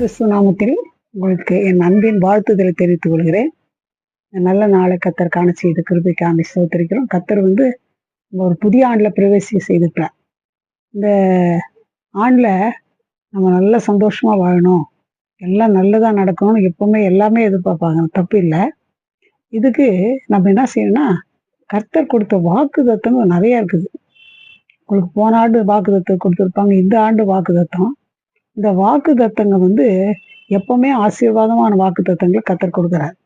கிறிஸ்து நாமத்தில் உங்களுக்கு என் அன்பின் வாழ்த்துதலை தெரிவித்துக் கொள்கிறேன். நல்ல நாளை கத்தர் காண செய்த கிருபிக்காமி சோத்திருக்கிறோம் கத்தர் வந்து ஒரு புதிய ஆண்டில் பிரவேசி செய்திருக்கிறார். இந்த ஆண்டில் நம்ம நல்ல சந்தோஷமா வாழணும். எல்லாம் நல்லதாக நடக்கணும்னு எப்பவுமே எல்லாமே எதிர்பார்ப்பாங்க. தப்பு இல்லை. இதுக்கு நம்ம என்ன செய்யணும்னா கர்த்தர் கொடுத்த வாக்கு தத்தங்கள் இருக்குது. உங்களுக்கு போன ஆண்டு வாக்கு தத்தம் கொடுத்துருப்பாங்க. இந்த ஆண்டு வாக்கு தத்தம் இந்த வாக்கு தத்தங்க வந்து எப்பவுமே ஆசீர்வாதமான வாக்கு தத்தங்களை கத்தர் கொடுக்குறார்.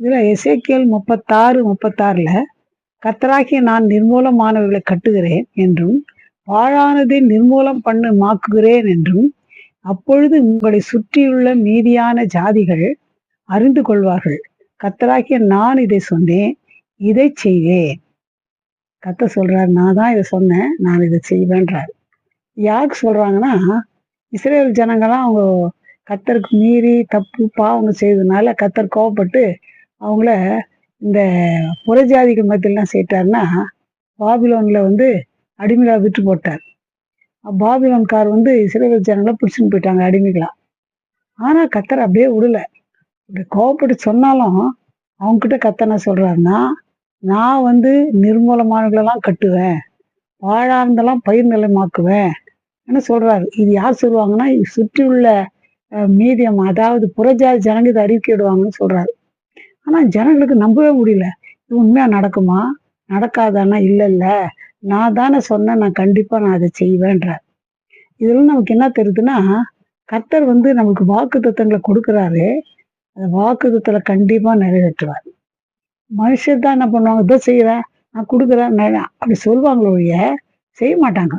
இதில் எசேக்கியல் முப்பத்தாறு முப்பத்தாறுல கத்தராகிய நான் நிர்மூலமானவர்களை கட்டுகிறேன் என்றும் பாழானதை நிர்மூலம் பண்ணு மாக்குகிறேன் என்றும் அப்பொழுது உங்களை சுற்றியுள்ள மீதியான ஜாதிகள் அறிந்து கொள்வார்கள். கத்தராகிய நான் இதை சொன்னேன் இதை செய்வேன். கத்த சொல்றார் நான் தான் இதை சொன்னேன் நான் இதை செய்வேன்றார். யாருக்கு சொல்றாங்கன்னா இஸ்ரேல் ஜனங்கள்லாம் அவங்க கத்தருக்கு மீறி தப்பு பாவங்க செய்ததுனால கத்தர் கோவப்பட்டு அவங்கள இந்த புறஜாதிகள் மத்தியெல்லாம் சேர்த்தாருன்னா பாபிலோனில் வந்து அடிமைகளா விட்டு போட்டார். பாபிலோன்கார் வந்து இஸ்ரேல் ஜனங்களை பிடிச்சின்னு போயிட்டாங்க அடிமைகளா. ஆனால் கத்தர் அப்படியே விடல. இப்படி கோவப்பட்டு சொன்னாலும் அவங்கக்கிட்ட கத்த கத்தர் என்ன சொல்கிறாருன்னா நான் வந்து நிர்மூலமானவங்களெல்லாம் கட்டுவேன். வாழார்ந்தெல்லாம் பயிர் நிலமாக்குவேன். என்ன சொல்றாரு? இது யார் சொல்லுவாங்கன்னா சுற்றியுள்ள மீதியம் அதாவது புறஜாதி ஜனங்க இதை அறிவிக்கிடுவாங்கன்னு சொல்றாரு. ஆனா ஜனங்களுக்கு நம்பவே முடியல. இது உண்மையா நடக்குமா? நடக்காதானா இல்ல இல்ல. நான் தானே சொன்னேன் நான் கண்டிப்பா நான் அதை செய்வேன்றார். இதெல்லாம் நமக்கு என்ன தெரியுதுன்னா கர்த்தர் வந்து நமக்கு வாக்கு தத்துவங்களை கொடுக்குறாரு. அந்த வாக்கு தத்தங்களை கண்டிப்பா நிறைவேற்றுவார். மனுஷர் தான் என்ன பண்ணுவாங்க? இதை செய்யறேன் நான் கொடுக்குறேன் அப்படி சொல்லுவாங்களோ ஒழிய செய்ய மாட்டாங்க.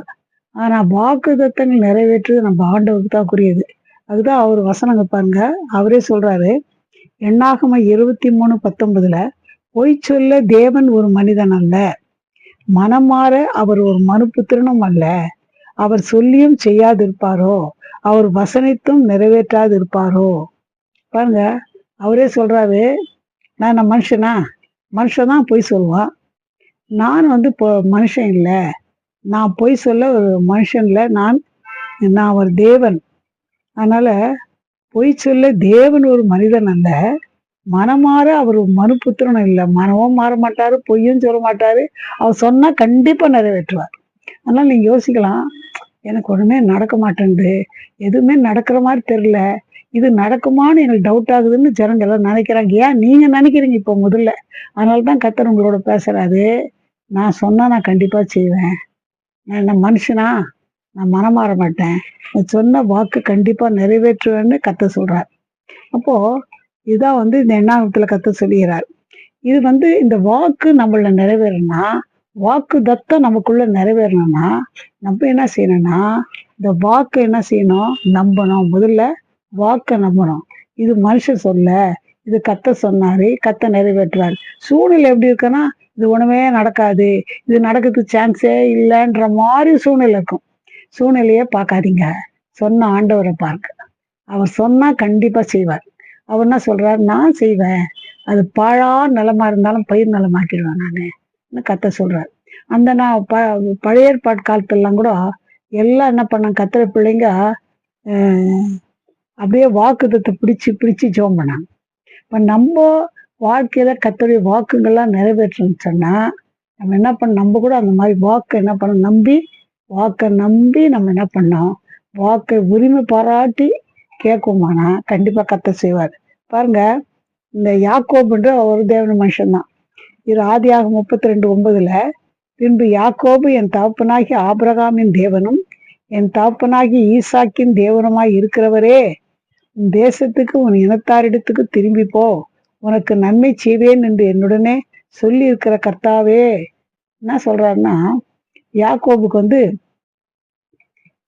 ஆனா வாக்கு தத்தங்கள் நிறைவேற்றுவது நம்ம ஆண்டவருக்கு தான் குறியது அதுதான் அவர் வசனங்க பாருங்க. அவரே சொல்றாரு எண்ணாகம இருபத்தி மூணு பத்தொன்பதுல? பொய் சொல்ல தேவன் ஒரு மனிதன் அல்ல. மனமாற அவர் ஒரு மனுப்புத்திரனும் அல்ல. அவர் சொல்லியும் செய்யாதிருப்பாரோ? அவர் வசனித்தும் நிறைவேற்றாது இருப்பாரோ பாருங்க அவரே சொல்றாரு நான் என்ன மனுஷனா? மனுஷன் தான் பொய் சொல்லுவான். நான் வந்து இப்போ மனுஷன் இல்லை. நான் பொய் சொல்ல ஒரு மனுஷன்ல நான் நான் ஒரு தேவன். அதனால பொய் சொல்ல தேவன் ஒரு மனிதன் அல்ல. மனமாற அவர் ஒரு இல்லை. மனமும் மாற மாட்டாரு பொய்யும் சொல்ல மாட்டாரு. அவர் சொன்னா கண்டிப்பா நிறைவேற்றுவார். அதனால நீங்க யோசிக்கலாம். எனக்கு ஒண்ணுமே நடக்க மாட்டேன்து எதுவுமே நடக்கிற மாதிரி தெரியல. இது நடக்குமான்னு எனக்கு டவுட் ஆகுதுன்னு ஜனங்க எல்லாம் நினைக்கிறாங்க. ஏன் நீங்க நினைக்கிறீங்க இப்போ முதல்ல? அதனால தான் கத்தர் உங்களோட பேசுறாரு. நான் சொன்னா நான் கண்டிப்பா செய்வேன். நான் என்ன மனுஷனா? நான் மனம் மாற மாட்டேன். நான் சொன்ன வாக்கு கண்டிப்பா நிறைவேற்றுவேன்னு கத்த சொல்றார். அப்போ இதான் வந்து இந்த எண்ணாகத்துல கத்த சொல்லுகிறார். இது வந்து இந்த வாக்கு நம்மள நிறைவேறணும்னா வாக்கு தத்தம் நமக்குள்ள நிறைவேறணும்னா நம்ம என்ன செய்யணும்னா இந்த வாக்கு என்ன செய்யணும்? நம்பணும். முதல்ல வாக்கை நம்பணும். இது மனுஷன் சொல்ல இது கத்த சொன்னாரு கத்த நிறைவேற்றுவார். சூழ்நிலை எப்படி இருக்குன்னா இது ஒண்ணுமே நடக்காது. இது நடக்கிறதுக்கு சான்ஸே இல்லைன்ற மாதிரி சூழ்நிலை இருக்கும். சூழ்நிலையே பார்க்காதீங்க. சொன்ன ஆண்டவரை பார்க்க. அவர் சொன்னா கண்டிப்பா செய்வார். அவர் என்ன சொல்றாரு? நான் செய்வேன். அது பாழா நிலமா இருந்தாலும் பயிர் நிலமாக்கிடுவேன் நானு. கத்த சொல்றாரு. அந்த நான் ப பழைய ஏற்பாட்டு காலத்துலலாம் கூட எல்லாம் என்ன பண்ண கத்துற பிள்ளைங்க அப்படியே வாக்குத்தத்தை பிடிச்சு பிடிச்சு ஜோம் பண்ணாங்க. இப்போ நம்ம வாழ்க்கையில கத்தருடைய வாக்குங்கள்லாம் நிறைவேற்றணும்னு சொன்னால் நம்ம என்ன பண்ண நம்ம கூட அந்த மாதிரி வாக்கை என்ன பண்ண நம்பி வாக்கை நம்பி நம்ம என்ன பண்ணோம்? வாக்கை உரிமை பாராட்டி கேட்குமானா கண்டிப்பாக கத்த செய்வார். பாருங்க இந்த யாக்கோபுன்ற ஒரு தேவன மனுஷன்தான். இது ஆதியாக முப்பத்தி ரெண்டு ஒன்பதுல பின்பு யாக்கோபு என் தகப்பனாகி ஆபிரகாமின் தேவனும் என் தகப்பனாகி ஈசாக்கின் தேவனுமாய் இருக்கிறவரே உன் தேசத்துக்கு உன் இனத்தாரிடத்துக்கு திரும்பி போ. உனக்கு நன்மை செய்வேன் என்று என்னுடனே சொல்லி இருக்கிற கர்த்தாவே. என்ன சொல்றாருன்னா யாக்கோபுக்கு வந்து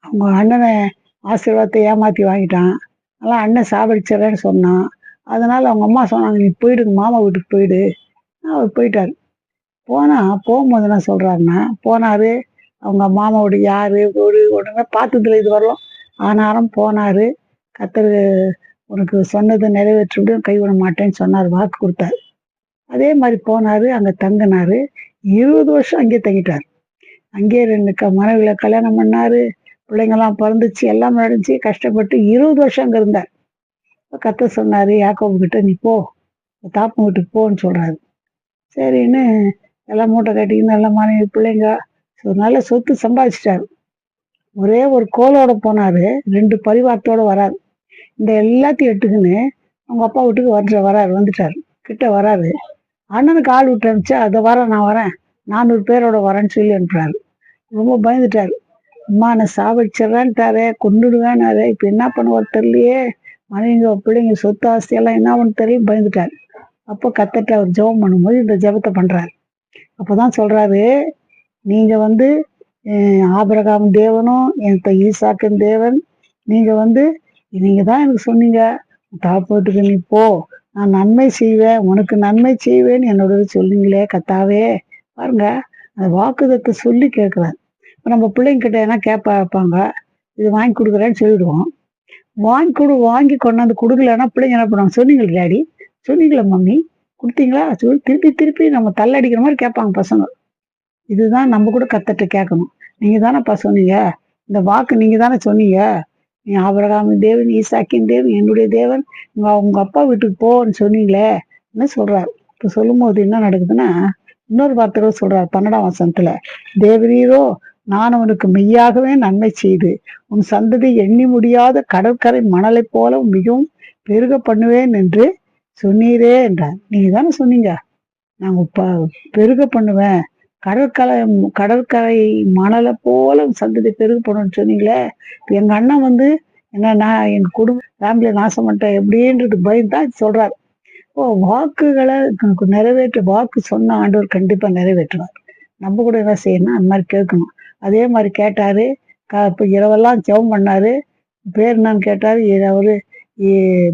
அவங்க அண்ணனை ஆசீர்வாதத்தை ஏமாத்தி வாங்கிட்டான். அதெல்லாம் அண்ணன் சாவடிச்சிடறேன்னு சொன்னான். அதனால அவங்க அம்மா சொன்னாங்க நீ போயிடுங்க மாமா வீட்டுக்கு போயிடு. அவர் போயிட்டாரு. போனா போகும்போது என்ன சொல்றாருன்னா போனாரு. அவங்க மாமாவோட யாரு ஒரு உடனே பார்த்ததுல இது வரலாம் ஆனாலும் போனாரு. கத்தர் உனக்கு சொன்னதை நிறைவேற்றி விட கைவிட மாட்டேன்னு சொன்னார் வாக்கு கொடுத்தார். அதே மாதிரி போனார் அங்கே தங்கினாரு. இருபது வருஷம் அங்கேயே தங்கிட்டார். அங்கேயே ரெண்டு க மனைவிகளை கல்யாணம் பண்ணார் பிள்ளைங்கள்லாம் பிறந்துச்சு எல்லாம் நடந்துச்சு கஷ்டப்பட்டு இருபது வருஷம் அங்கே இருந்தார். கத்த சொன்னார் யாக்கோபு கிட்ட நீ போ தாப்பன் வீட்டுக்கு போன்னு சொல்கிறாரு சரின்னு எல்லாம் மூட்டை கட்டிக்கின்னு எல்லாம் மனைவி பிள்ளைங்க ஒரு நல்ல சொத்து சம்பாதிச்சிட்டாரு. ஒரே ஒரு கோலோட போனார் ரெண்டு பரிவாரத்தோடு வராது இந்த எல்லாத்தையும் எடுத்துக்கின்னு அவங்க அப்பா வீட்டுக்கு வர்ற வராரு வந்துட்டாரு. கிட்ட வராரு. அண்ணனுக்கு ஆள் விட்டு அனுப்பிச்சா அதை வரேன் நான் வரேன். நானூறு பேரோட வரேன்னு சொல்லி அனுப்புறாரு. ரொம்ப பயந்துட்டார். அம்மா நான் சாவடிச்சிட்றேன்ட்டாரே கொண்டுடுவேன்னாரு இப்போ என்ன பண்ணுவார் தெரியலையே. மனைவிங்க பிள்ளைங்க சொத்து ஆசையெல்லாம் என்ன பண்ண தெரியும். பயந்துட்டார். அப்போ கத்தட்ட அவர் ஜெபம் பண்ணும்போது இந்த ஜெபத்தை அப்போ அப்போதான் சொல்கிறாரு நீங்கள் வந்து அஹ், ஆபிரகாம் தேவனும் என் த- ஈசாக்கின் தேவன். நீங்கள் வந்து நீங்க தான் எனக்கு சொன்னீங்க. தாப்போட்டுக்கு நீ போ. நான் நன்மை செய்வேன். உனக்கு நன்மை செய்வேன்னு என்னோட சொன்னீங்களே கத்தாவே. பாருங்க அந்த வாக்குதத்தை சொல்லி கேட்குறேன். இப்போ நம்ம பிள்ளைங்க கிட்ட என்ன கேட்பா வைப்பாங்க இது வாங்கி கொடுக்குறேன்னு சொல்லிடுவோம். வாங்கி கொடு வாங்கி கொண்டாந்து கொடுக்கலன்னா பிள்ளைங்க என்ன பண்ணுவாங்க? சொன்னீங்களே டேடி சொன்னீங்களா மம்மி. கொடுத்தீங்களா? சொல்லி திருப்பி திருப்பி நம்ம தள்ளடிக்கிற மாதிரி கேட்பாங்க பசங்க. இதுதான் நம்ம கூட கத்தட்ட கேட்கணும். நீங்கள் தானேப்பா சொன்னீங்க. இந்த வாக்கு நீங்கள் தானே சொன்னீங்க. நீ ஆபரகாமின் தேவன் ஈசாக்கின் தேவன் என்னுடைய தேவன் உங்கள் உங்க அப்பா வீட்டுக்கு போன்னு சொன்னீங்களே என்ன சொல்றாரு? இப்போ சொல்லும்போது என்ன நடக்குதுன்னா இன்னொரு வார்த்தை சொல்றார் பன்னெண்டாம் வசனத்துல தேவரீரோ நான் உனக்கு மெய்யாகவே நன்மை செய்து உன் சந்ததி எண்ணி முடியாத கடற்கரை மணலைப் போல மிகவும் பெருக பண்ணுவேன் என்று சொன்னீரே என்றார். நீங்க தானே சொன்னீங்க? நாங்க ப- பெருக பண்ணுவேன். கடற்கரை கடற்கரை மணலை போல சந்ததி பெருகு பண்ணுவேன்னு சொன்னீங்களே இப்போ எங்கள் அண்ணன் வந்து என்ன நான் என் குடும்ப ஃபேமிலியை நாசம் பண்ணிட்டேன் எப்படின்றது பயந்து தான் சொல்றாரு. ஓ வாக்குகளை நிறைவேற்ற வாக்கு சொன்ன ஆண்டவர் கண்டிப்பாக நிறைவேற்றுவார். நம்ம கூட என்ன செய்யணும் அந்த மாதிரி கேட்கணும். அதே மாதிரி கேட்டார் க இப்போ இரவெல்லாம் ஜெபம் பண்ணார். பேர் என்னன்னு கேட்டார் அவர்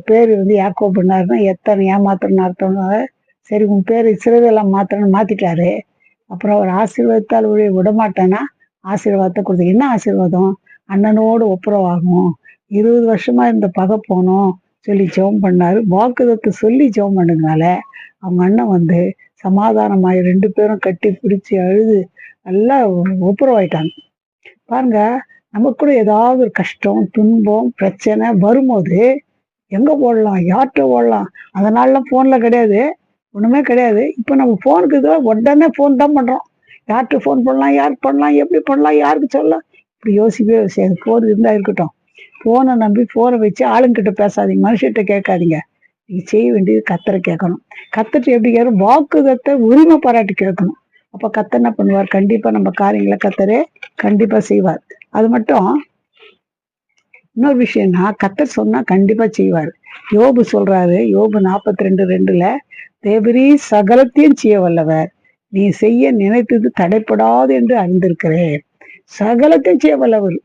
பேர் வந்து யாக்கோ பண்ணாருன்னா எத்தனை ஏமாத்திரன்னு அர்த்தம்னாரு சரி உன் பேர் இஸ்ரவேலாம் மாத்திரன்னு மாற்றிட்டாரு அப்புறம் அவர் ஆசீர்வாதத்தால் விட விடமாட்டேன்னா ஆசீர்வாதத்தை கொடுத்து என்ன ஆசீர்வாதம்? அண்ணனோடு ஒப்புரவாகும். இருபது வருஷமா இந்த பகை போனோம் சொல்லி ஜெபம் பண்ணாரு. வாக்குதத்தை சொல்லி ஜெபம் பண்ணதுனால அவங்க அண்ணன் வந்து சமாதானமாயி ரெண்டு பேரும் கட்டி பிடிச்சி அழுது நல்லா ஒப்புரவாயிட்டாங்க. பாருங்க நமக்கு கூட ஏதாவது ஒரு கஷ்டம் துன்பம் பிரச்சனை வரும்போது எங்கே போடலாம்? யார்கிட்ட போடலாம்? அதனாலலாம் ஃபோனில் கிடையாது. ஒன்றுமே கிடையாது. இப்போ நம்ம ஃபோனுக்கு இதுவா உடனே ஃபோன் தான் பண்ணுறோம் யார்கிட்ட ஃபோன் பண்ணலாம் யார் பண்ணலாம் எப்படி பண்ணலாம் யாருக்கு சொல்லலாம்? இப்படி யோசிக்கவே யோசிக்காது. ஃபோன் இருந்தால் இருக்கட்டும். ஃபோனை நம்பி ஃபோனை வச்சு ஆளுங்கிட்ட பேசாதீங்க. மனுஷர்கிட்ட கேட்காதீங்க. நீங்கள் செய்ய வேண்டியது கத்தரை கேட்கணும். கத்தர் எப்படி கேட்கணும்? வாக்குதத்தை உரிமை பாராட்டி கேட்கணும். அப்போ கத்தர் என்ன பண்ணுவார்? கண்டிப்பாக நம்ம காரியங்களை கத்தரே கண்டிப்பாக செய்வார். அது மட்டும் இன்னொரு விஷயம்னா கத்தர் சொன்னால் கண்டிப்பாக செய்வார். யோபு சொல்கிறாரு யோபு நாற்பத்தி ரெண்டு ரெண்டில் தேவரீ சகலத்தையும் செய்ய வல்லவர் நீ செய்ய நினைத்தது தடைப்படாது என்று அறிந்திருக்கிறேன். சகலத்தையும் செய்ய வல்லவர்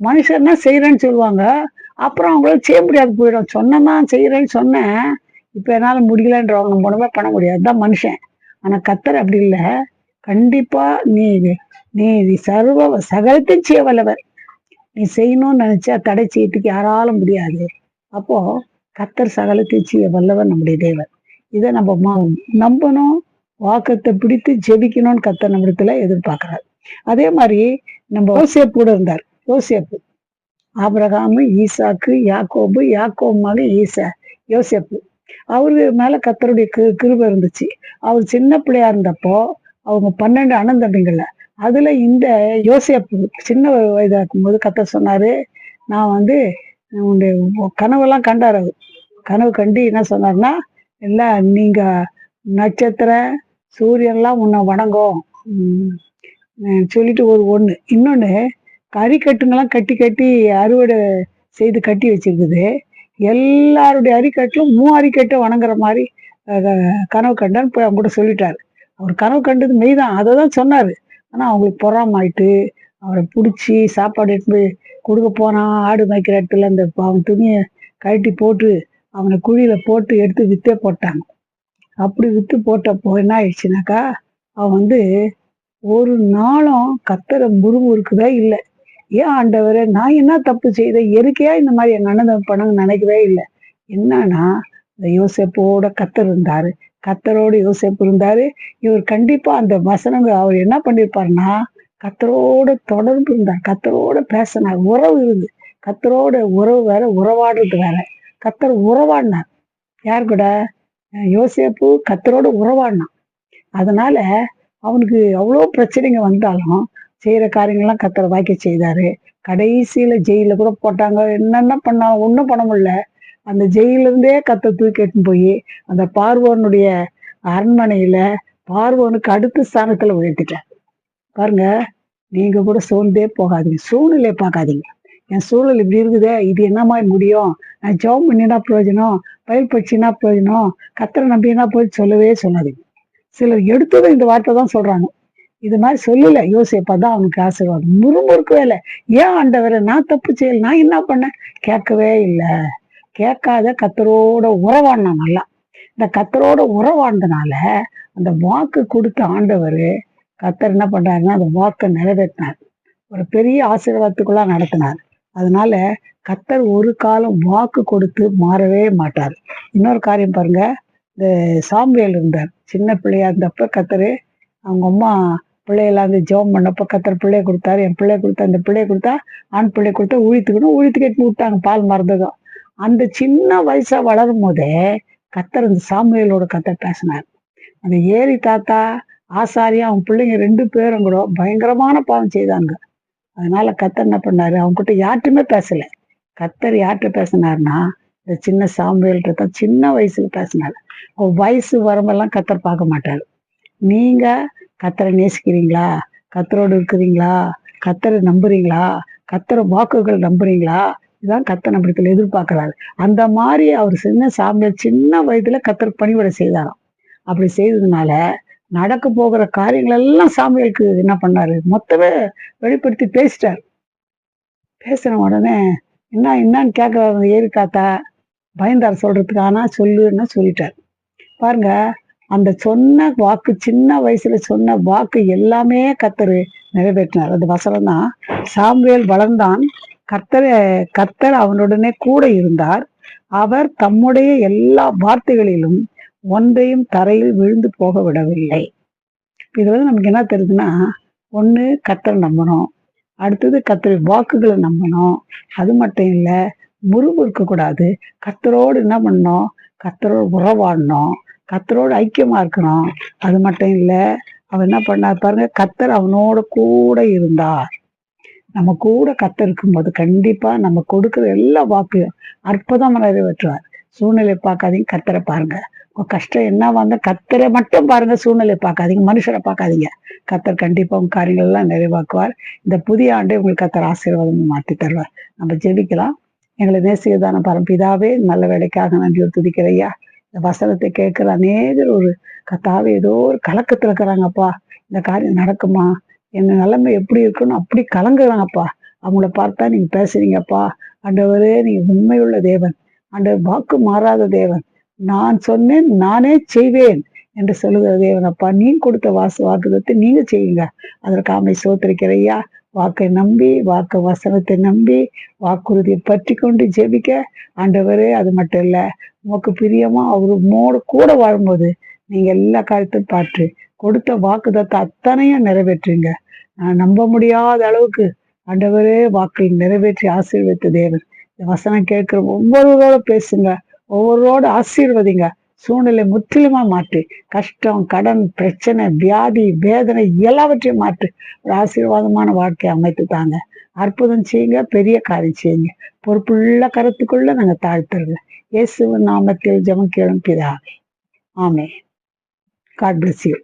மனுஷர்னா செய்யறேன்னு சொல்லுவாங்க. அப்புறம் அவங்களால செய்ய முடியாது போயிடும். சொன்னதான் செய்யறேன்னு சொன்னேன். இப்ப என்னால முடியலன்றவங்க நம்ம பண்ண முடியாது. தான் மனுஷன். ஆனா கத்தர் அப்படி இல்லை. கண்டிப்பா நீ நீ நீ சர்வ சகலத்தையும் செய்ய வல்லவர் நீ செய்யணும்னு நினைச்சா தடை செய்யறதுக்கு யாராலும் முடியாது. அப்போ கத்தர் சகலத்தையும் செய்ய வல்லவர் நம்முடைய தேவர் இதை நம்ம நம்பணும் வாக்கத்தை பிடித்து ஜெபிக்கணும்னு கத்த நம்மிடத்துல எதிர்பார்க்கிறார். அதே மாதிரி நம்ம யோசேப்பு கூட இருந்தார். யோசியப்பு ஆபிரகாமு ஈசாக்கு யாக்கோபு யாக்கோபு மகன் ஈசா யோசியப்பு அவரு மேல கத்தருடைய கிரு கிருபை இருந்துச்சு. அவர் சின்ன பிள்ளையா இருந்தப்போ அவங்க பன்னெண்டு அண்ணன் தம்பிங்கள அதுல இந்த யோசியப்பு சின்ன வயதா இருக்கும்போது கத்தர் சொன்னாரு நான் வந்து உன்னுடைய கனவெல்லாம் கண்டார் அவர். கனவு கண்டு என்ன சொன்னார்னா இல்லை நீங்கள் நட்சத்திரம் சூரியன்லாம் உன்னை வணங்கும். சொல்லிட்டு ஒரு ஒன்று இன்னொன்று அரிக்கட்டுங்கெல்லாம் கட்டி கட்டி அறுவடை செய்து கட்டி வச்சிருக்குது. எல்லாருடைய அரிக்கட்டிலும் மூ அரிக்கட்டை வணங்குற மாதிரி கனவு கண்டான்னு போய் அவங்க கூட சொல்லிட்டாரு. அவர் கனவு கண்டது மெய்தான் அதை தான் சொன்னார். ஆனால் அவங்களுக்கு பொறாமாயிட்டு அவரை பிடிச்சி சாப்பாடு எடுத்து கொடுக்க போனான் ஆடு மேய்க்கிற இடத்துல அந்த பாவம் துணியை கழட்டி போட்டு அவனை குழியில போட்டு எடுத்து வித்தே போட்டாங்க. அப்படி வித்து போட்டப்போ என்ன ஆயிடுச்சுனாக்கா அவன் வந்து ஒரு நாளும் கத்தரை முறுமுறுக்குதே இல்லை. ஏன் ஆண்டவரே நான் என்ன தப்பு செய்த எதுக்கையா இந்த மாதிரி என் அண்ணன் பண்ணாங்க நினைக்கவே இல்லை. என்னன்னா இந்த யோசிப்போட கத்தர் இருந்தாரு. கத்தரோட யோசிப்பு இருந்தாரு. இவர் கண்டிப்பா அந்த வசனங்க அவர் என்ன பண்ணிருப்பாருன்னா கத்தரோட தொடர்பு இருந்தார். கத்தரோட பேசினார். உறவு இருந்து கத்தரோட உறவு வேற உறவாடுறது வேற. கத்தர் உறவாடினார். யார் கூட? யோசேப்பு கத்தரோட உறவாடினான். அதனால அவனுக்கு அவ்வளோ பிரச்சனைங்க வந்தாலும் செய்கிற காரியங்கள்லாம் கத்தர் வாய்க்க செய்தார். கடைசியில் ஜெயிலில் கூட போட்டாங்க. என்னென்ன பண்ணாலும் ஒன்றும் பண்ண முடியல. அந்த ஜெயிலிருந்தே கத்த தூக்கி போய் அந்த பார்வனுடைய அரண்மனையில் பார்வனுக்கு அடுத்த ஸ்தானத்தில் உயர்த்திட்டார். பாருங்க நீங்கள் கூட சோர்ந்தே போகாதீங்க. சூழ்நிலையை பார்க்காதீங்க. என் சூழல் இப்படி இருக்குதே இது என்ன மாதிரி முடியும்? நான் ஜெபம் பண்ணினா பிரயோஜனம் பயில் பட்சினா பிரயோஜனம் கத்தரை நம்பினா போய் சொல்லவே சொன்னது சிலர் எடுத்ததும் இந்த வார்த்தை தான் சொல்றாங்க. இது மாதிரி சொல்லல. யோசிப்பா தான் அவனுக்கு ஆசீர்வாதம். முறுமுறுக்கவே இல்லை. ஏன் ஆண்டவரை நான் தப்பு செய்யல நான் என்ன பண்ணேன்? கேட்கவே இல்லை. கேட்காத கத்தரோட உறவாடினான் நல்லா. இந்த கத்தரோட உறவாண்டனால அந்த வாக்கு கொடுத்த ஆண்டவர் கத்தர் என்ன பண்றாருன்னா அந்த வாக்கை நிறைவேற்றினார். ஒரு பெரிய ஆசீர்வாதத்துக்குள்ளா நடத்தினார். அதனால கத்தர் ஒரு காலம் வாக்கு கொடுத்து மாறவே மாட்டார். இன்னொரு காரியம் பாருங்க. இந்த சாம்பியல் இருந்தார். சின்ன பிள்ளையா இருந்தப்ப கத்தரு அவங்க அம்மா பிள்ளையெல்லாம் வந்து ஜெபம் பண்ணப்ப கத்தர் பிள்ளைய கொடுத்தாரு. என் பிள்ளைய கொடுத்தா அந்த பிள்ளைய கொடுத்தா ஆண் பிள்ளை கொடுத்தா உழித்துக்கணும் உழித்து கட்டி விட்டாங்க பால் மறந்ததும். அந்த சின்ன வயசா வளரும் போதே கத்தர் இந்த சாமுவேலோட கத்தர் பேசினார். அந்த ஏரி தாத்தா ஆசாரியா அவன் பிள்ளைங்க ரெண்டு பேரும் கூட பயங்கரமான பாவம் செய்தாங்க. அதனால கத்தர் என்ன பண்ணாரு? அவங்ககிட்ட யார்ட்டுமே பேசல. கத்தர் யார்கிட்ட பேசினார்னா இந்த சின்ன சாமுவேல்கிட்ட தான் சின்ன வயசுல பேசினார். அவன் வயசு வரம்பெல்லாம் கத்தர் பார்க்க மாட்டார். நீங்க கத்தரை நேசிக்கிறீங்களா? கத்தரோடு இருக்கிறீங்களா? கத்தரை நம்புறீங்களா? கத்தரை வாக்குகள் நம்புறீங்களா? இதுதான் கத்தர் நம்மளத்துல எதிர்பார்க்கிறாரு. அந்த மாதிரி அவர் சின்ன சாமியார் சின்ன வயதுல கத்தர் பணிவிட செய்தாராம். அப்படி செய்ததுனால நடக்க போகிற காரியங்கள் எல்லாம் சாமியலுக்கு என்ன பண்ணாரு? மொத்தமே வெளிப்படுத்தி பேசிட்டார். பேசின உடனே என்ன என்னன்னு கேட்க ஏறி தாத்தா? பயந்தார் சொல்றதுக்கு. ஆனா சொல்லுன்னு சொல்லிட்டார். பாருங்க அந்த சொன்ன வாக்கு சின்ன வயசுல சொன்ன வாக்கு எல்லாமே கத்தர் நிறைவேற்றினார். அந்த வசனம் தான். சாம்வேல் வளர்ந்தான். கர்த்தர் கர்த்தர் அவனுடனே கூட இருந்தார். அவர் தம்முடைய எல்லா வார்த்தைகளிலும் ஒன்றையும் தரையில் விழுந்து போக விடவில்லை இது வந்து நமக்கு என்ன தெரியுதுன்னா ஒண்ணு கர்த்தர் நம்பணும் அடுத்தது கர்த்தர் வாக்குகளை நம்பணும். அது மட்டும் இல்ல முறுமுறுக்க கூடாது. கர்த்தரோடு என்ன பண்ணணும்? கர்த்தரோடு உறவாடணும். கர்த்தரோடு ஐக்கியமா இருக்கணும். அது மட்டும் இல்ல அவன் என்ன பண்ணார் பாருங்க கர்த்தர் அவனோட கூட இருந்தார். நம்ம கூட கத்தர் இருக்கும்போது கண்டிப்பா நம்ம கொடுக்கிற எல்லா வாக்கையும் அற்புதமா நிறைவேற்றுவார். சூழ்நிலை பார்க்காதீங்க கத்தரை பாருங்க. உங்க கஷ்டம் என்ன வந்து கத்தரை மட்டும் பாருங்க சூழ்நிலை பார்க்காதீங்க மனுஷரை பார்க்காதீங்க. கத்தர் கண்டிப்பா உங்க காரியங்கள் எல்லாம் நிறைவாக்குவார். இந்த புதிய ஆண்டை உங்களுக்கு கத்தர் ஆசீர்வாதம் மாற்றி தருவார். நம்ம ஜெபிக்கலாம். எங்களை நேசியதான பரம்பிதாவே நல்ல வேலைக்காக நன்றி துதிக்கிறையா இந்த வசனத்தை கேட்கிற அநேகர் ஒரு கத்தாவே ஏதோ ஒரு கலக்கத்துல இருக்கிறாங்கப்பா. இந்த காரியம் நடக்குமா? என் நிலைமை எப்படி இருக்குன்னு அப்படி கலங்குறாங்கப்பா. அவங்கள பார்த்தா நீங்க பேசுறீங்கப்பா. ஆண்டவரே நீங்க உண்மையுள்ள தேவன். ஆண்டவர் வாக்கு மாறாத தேவன். நான் சொன்னேன் நானே செய்வேன் என்று சொல்லுகிற தேவனப்பா. நீ கொடுத்த வாசு வாக்குதத்தை நீங்க செய்யுங்க. அதற்கு ஆமை சோத்திருக்கிறையா வாக்கை நம்பி வாக்கு வசனத்தை நம்பி வாக்குறுதியை பற்றி கொண்டு ஜெபிக்க. ஆண்டவரே அது மட்டும் இல்ல உமக்கு பிரியமா அவரு மோடு கூட வாழும்போது நீங்க எல்லா காரியத்தையும் பார்த்து கொடுத்த வாக்குதத்தை அத்தனையும் நிறைவேற்றுங்க. நான் நம்ப முடியாத அளவுக்கு ஆண்டவரே வாக்கை நிறைவேற்றி ஆசீர்வதித்த தேவன். இந்த வசனம் கேட்கிற ஒவ்வொருவரோட பேசுங்க. ஒவ்வொருவரோடு ஆசீர்வதிங்க. சூழ்நிலை முற்றிலுமா மாற்று. கஷ்டம் கடன் பிரச்சனை வியாதி வேதனை எல்லாவற்றையும் மாற்று. ஒரு ஆசீர்வாதமான வாழ்க்கையை அமைத்து தாங்க. அற்புதம் செய்யுங்க பெரிய காரியம் செய்யுங்க. பொறுப்புள்ள கருத்துக்குள்ள நாங்கள் தாழ்த்துறது. இயேசுவின் நாமத்தில் ஜெபம் கேளும் பிதாவே ஆமே காட் பிளஸ் யூ